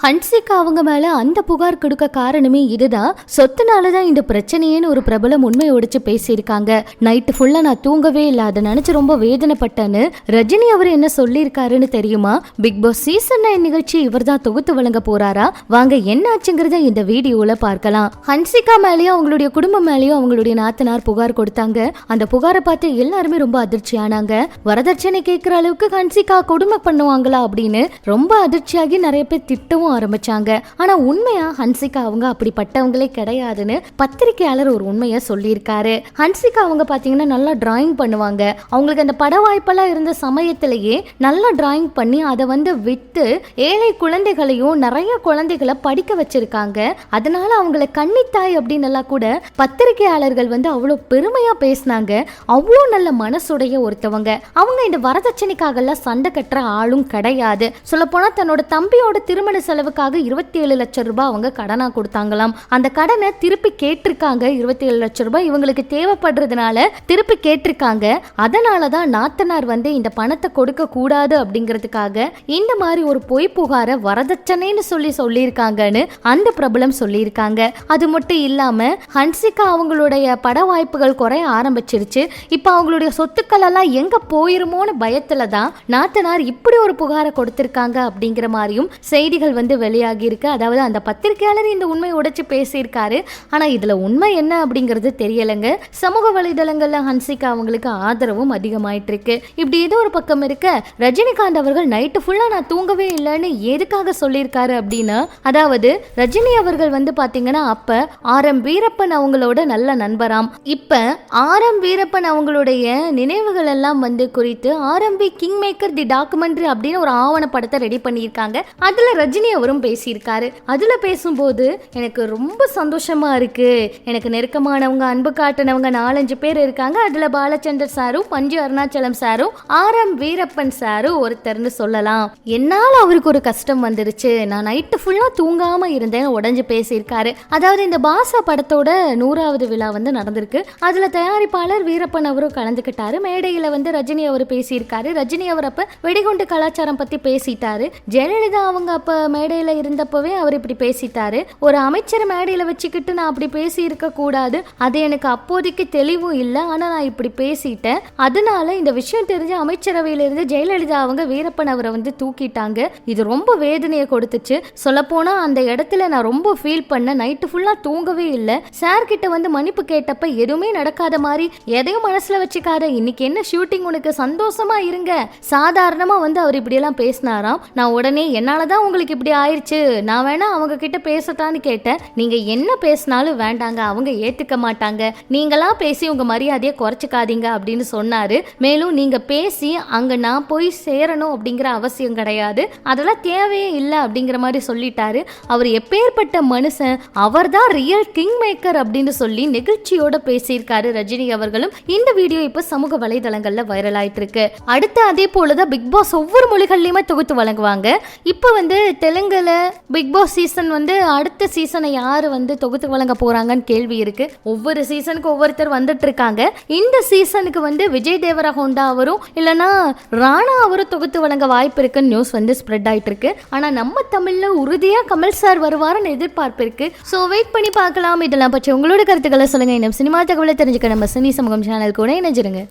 ஹன்சிகா அவங்க மேல அந்த புகார் கொடுக்க காரணமே இதுதான். சொத்துனால தான் இந்த பிரச்சனையேன்னு ஒரு பிரபலம் உண்மை உடைச்சு பேசியிருக்காங்க. நைட்டு ஃபுல்லா நான் தூங்கவே இல்லை அதை நினைச்சு ரொம்ப வேதனைப்பட்டேன்னு ரஜினி அவர் என்ன சொல்லியிருக்காருன்னு தெரியுமா? பிக் பாஸ் சீசன் நைன் நிகழ்ச்சி இவர் தான் தொகுத்து வழங்க போறாரா? வாங்க என்ன ஆச்சுங்கிறத இந்த வீடியோல பார்க்கலாம். ஹன்சிகா மேலேயும் அவங்களுடைய குடும்பம் மேலேயும் அவங்களுடைய நாத்தனார் புகார் கொடுத்தாங்க. அந்த புகாரை பார்த்து எல்லாருமே ரொம்ப அதிர்ச்சியானாங்க. வரதட்சணை கேட்கிற அளவுக்கு ஹன்சிகா கொடுமை பண்ணுவாங்களா அப்படின்னு ரொம்ப அதிர்ச்சியாகி நிறைய பேர் திட்டவும் ஆரம்பிச்சாங்க. ஆனா உண்மையா ஹன்சிகா அவங்க அப்படிப்பட்டவங்களே கிடையாதுன்னு பத்திரிகையாளர் ஒரு உண்மையை சொல்லியிருக்காரு. ஹன்சிகா அவங்க பாத்தீங்கன்னா நல்லா டிராயிங் பண்ணுவாங்க. அவங்களுக்கு அந்த பட வாய்ப்பெல்லாம் இருந்த சமயத்திலேயே நல்லா டிராயிங் பண்ணி அதை வந்து விற்று ஏழை குழந்தைகளையும் நிறைய குழந்தைகளை படிக்க வச்சிருக்காங்க. அதனால அவங்கள கன்னித்தாய் அப்படின்னு எல்லாம் கூட பத்திரிகையாளர்கள் வந்து அவ்வளோ பெருமையா பேசினாங்க. அவ்வளோ நல்ல மனசுடைய ஒருத்தவங்க. அவங்க இந்த வரதட்சணைக்காகலாம் சண்டை கட்டுற ஆளும் கிடையாது. சொல்லப்போனா தன்னோட தம்பியோட திருமண செலவுக்காக இருபத்தி ஏழு லட்சம் ரூபாய் அவங்க கடனாக கொடுத்தாங்களாம். அந்த கடனை திருப்பி கேட்டிருக்காங்க. இருபத்தி ஏழு லட்சம் ரூபாய் இவங்களுக்கு தேவைப்படுறதுனால திருப்பி கேட்டிருக்காங்க. அதனால தான் நாத்தனார் வந்து இந்த பணத்தை கொடுக்க கூடாது அப்படிங்கிறதுக்காக இந்த மாதிரி ஒரு பொய் புகார வரதட்சணைன்னு சொல்லி சொல்லியிருக்காங்கன்னு அந்த பிரபலம் சொல்லியிருக்காங்க. அது மட்டும் இல்லாம ஹன்சிகா அவங்களுடைய பட வாய்ப்புகள் குறைய ஆரம்பிச்சிருச்சு. இப்போ அவங்களுடைய சொத்துக்கள் எல்லாம் எங்க போயிருமோன்னு பயத்துல தான் நாத்தனார் இப்படி ஒரு புகாரை கொடுத்திருக்காங்க அப்படிங்கிற மாதிரியும் செய்திகள் வந்து வந்து வெளியாகியிருக்கு. அதாவது அந்த பத்திரிகையாளர் இந்த உண்மை உடைச்சு பேசியிருக்காரு. ஆனா இதுல உண்மை என்ன அப்படிங்கிறது தெரியலைங்க. சமூக வலைதளங்கள்ல ஹன்சிகா அவங்களுக்கு ஆதரவும் அதிகமாயிட்டு இருக்கு இப்படி ஏதோ ஒரு பக்கம் இருக்க ரஜினிகாந்த் அவர்கள் நைட்டு ஃபுல்லா நான் தூங்கவே இல்லைன்னு எதுக்காக சொல்லியிருக்காரு அப்படின்னா அதாவது ரஜினி அவர்கள் வந்து பாத்தீங்கன்னா அப்ப ஆர் எம் வீரப்பன் அவங்களோட நல்ல நண்பராம். இப்ப ஆர் எம் வீரப்பன் அவங்களுடைய நினைவுகள் எல்லாம் வந்து குறித்து R M P king maker the documentary அப்படின்னு ஒரு ஆவண படத்தை ரெடி பண்ணியிருக்காங்க. அதுல ரஜினி அவரும் பேசியிருக்காரு. அதுல பேசும்போது எனக்கு ரொம்ப சந்தோஷமா இருக்கு. எனக்கு நெருக்கமானவங்க அன்பு காட்டினவங்க நாலஞ்சு பேர் இருக்காங்க. அதுல பாலச்சந்தர் சாரும் பஞ்சு அருணாச்சலம் சாரும் ஆர் எம் வீரப்பன் சாரும் ஒருத்தர்னு சொல்லலாம். என்னால அவருக்கு ஒரு கஷ்டம் வந்துருச்சு. நான் நைட்டு ஃபுல்லா தூங்காம இருந்தேன். உடஞ்சு பேசியிருக்காரு. அதாவது இந்த பாசா படத்தோட நூறாவது விழா வந்து நடந்திருக்கு. அதுல தயாரிப்பாளர் வீரப்பன் அவரும் கலந்துக்கிட்டாரு. மேடையில வந்து ரஜினி அவர் பேசியிருக்காரு. ரஜினி அவர் அப்ப வெடிகுண்டு கலாச்சாரம் பத்தி பேசிட்டாரு. ஜெயலலிதா அவங்க அப்ப மேடையில இருந்தப்பவே அவர் இப்படி பேசிட்டாரு. ஒரு அமைச்சர் மேடையில வச்சுக்கிட்டு நான் அப்படி பேசி இருக்க கூடாது. அது எனக்கு அப்போதைக்கு தெளிவும் இல்லை. ஆனா நான் இப்படி பேசிட்டேன். அதனால இந்த விஷயம் தெரிஞ்ச அமைச்சரவையில இருந்து ஜெயலலிதா அவங்க வீரப்பன் அவரை வந்து தூக்கிட்டாங்க. இது ரொம்ப வேதனையை கொடுத்துச்சு. சொல்லப்போனால் அந்த இடத்துல நான் ரொம்ப ஃபீல் பண்ணேன். நைட்டு ஃபுல்லா தூங்கவே இல்லை. சார் கிட்ட வந்து மன்னிப்பு கேட்டப்ப எதுவுமே நடக்காத மாதிரி எதையும் மனசுல வச்சுக்காத. இன்னைக்கு என்ன ஷூட்டிங் உனக்கு சந்தோஷமா இருங்க. சாதாரணமா வந்து அவர் இப்படியெல்லாம் பேசினாராம். நான் உடனே என்னாலதான் உங்களுக்கு இப்படி ஆயிடுச்சு. நான் வேணா அவங்க கிட்ட பேசட்டான்னு கேட்டேன். நீங்க என்ன பேசினாலும் வேண்டாங்க. அவங்க ஏத்துக்க மாட்டாங்க. நீங்களா பேசி உங்க மரியாதையை குறைச்சிக்காதீங்க அப்படின்னு சொன்னாரு. மேலும் நீங்க பேசி அங்க நான் போய் சேரணும் அப்படிங்கிற அவசியம் கிடையாது. அதெல்லாம் தேவையே இல்லை அப்படிங்கிற மாதிரி சொல்லிட்டாரு. அவர் எப்பேற்பட்ட மனுஷன் அவர்தான் ரியல் கிங் மேக்கர் அப்படின்னு சொல்லி நெகிழ்ச்சியோட பேசியிருக்காரு ரஜினி அவர்களும். இந்த வீடியோ இப்போ சமூக வலைதளங்கள்ல வைரல் ஆயிட்டு இருக்கு அடுத்து அதே போலதான் பிக் பாஸ் ஒவ்வொரு மொழிகள்லயுமே தொகுத்து வழங்குவாங்க. இப்போ வந்து தெலுங்கு தெலுங்குல பிக் பாஸ் சீசன் வந்து அடுத்த சீசனை யார் வந்து தொகுத்து வழங்க போகிறாங்கன்னு கேள்வி இருக்கு. ஒவ்வொரு சீசனுக்கு ஒவ்வொருத்தர் வந்துட்டு இருக்காங்க இந்த சீசனுக்கு வந்து விஜய் தேவரா ஹோண்டா அவரும் இல்லைனா ராணா அவரும் தொகுத்து வழங்க வாய்ப்பு இருக்குன்னு நியூஸ் வந்து ஸ்ப்ரெட் ஆகிட்டு இருக்கு ஆனால் நம்ம தமிழில் உறுதியாக கமல் சார் வருவாருன்னு எதிர்பார்ப்பு இருக்கு. ஸோ வெயிட் பண்ணி பார்க்கலாம். இதெல்லாம் பற்றி உங்களோட கருத்துக்களை சொல்லுங்கள் இன்னும் சினிமா தகவலை தெரிஞ்சுக்க நம்ம சினி சமூகம் சேனல் கூட இணைஞ்சிருங்க.